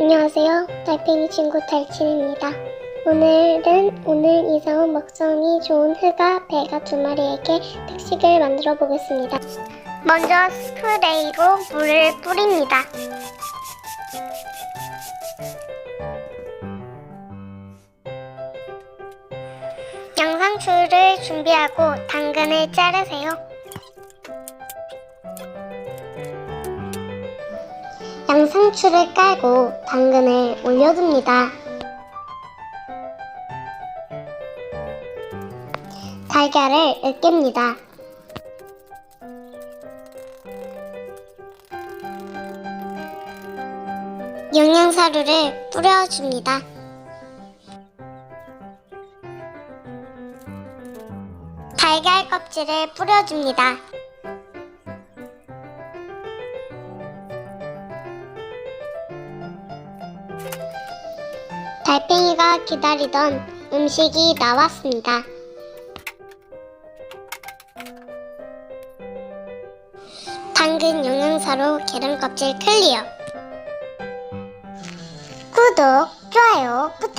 안녕하세요. 달팽이 친구 달친입니다. 오늘은 오늘 이사온 먹성이 좋은 흐가 배가 두 마리에게 특식을 만들어 보겠습니다. 먼저 스프레이로 물을 뿌립니다. 양상추를 준비하고 당근을 자르세요. 양상추를 깔고 당근을 올려둡니다. 달걀을 으깹니다. 영양사료를 뿌려줍니다. 달걀 껍질을 뿌려줍니다. 달팽이가 기다리던 음식이 나왔습니다. 당근 영양사로 계란 껍질 클리어. 구독, 좋아요 부탁해요.